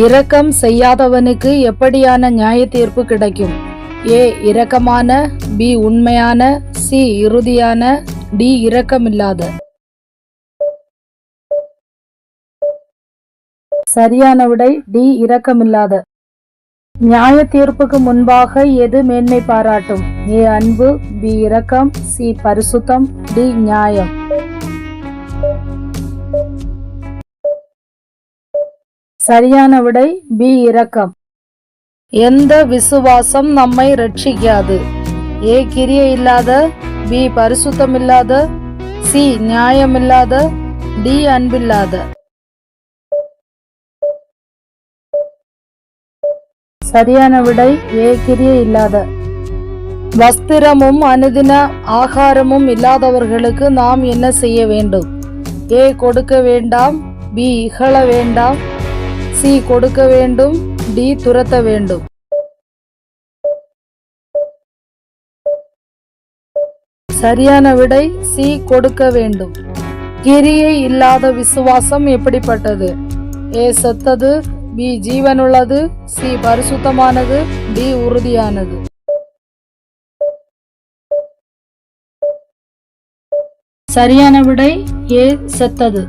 இரக்கம் செய்யாதவனுக்கு எப்படியான நியாய தீர்ப்பு கிடைக்கும்? ஏ இரக்கமான பி உண்மையான சி இறுதியான டி இரக்கமில்லாத. சரியான விடை டி இரக்கமில்லாத. நியாய தீர்ப்புக்கு முன்பாக எது மேன்மை பாராட்டும்? ஏ அன்பு பி இரக்கம் சி பரிசுத்தம் டி நியாயம். சரியான விடை பி இரக்கம். எந்த விசுவாசம் நம்மை ரட்சிக்காது? ஏ கிரியை இல்லாத பி பரிசுத்தம் இல்லாத சி நியாயமில்லாத டி அன்பில்லாத. சரியான விடை ஏ கிரியை இல்லாத வஸ்திரமும் அனுதின ஆகாரமும் இல்லாதவர்களுக்கு நாம் என்ன செய்ய வேண்டும்? ஏ கொடுக்க வேண்டாம் பி இகழ வேண்டாம் சி கொடுக்க வேண்டும் டி துரத்த வேண்டும். சரியான விடை சி கொடுக்க வேண்டும். கிரியை இல்லாத விசுவாசம் எப்படிப்பட்டது? ஏ செத்தது பி ஜீவனுள்ளது சி பரிசுத்தமானது டி உறுதியானது. சரியான விடை ஏ செத்தது.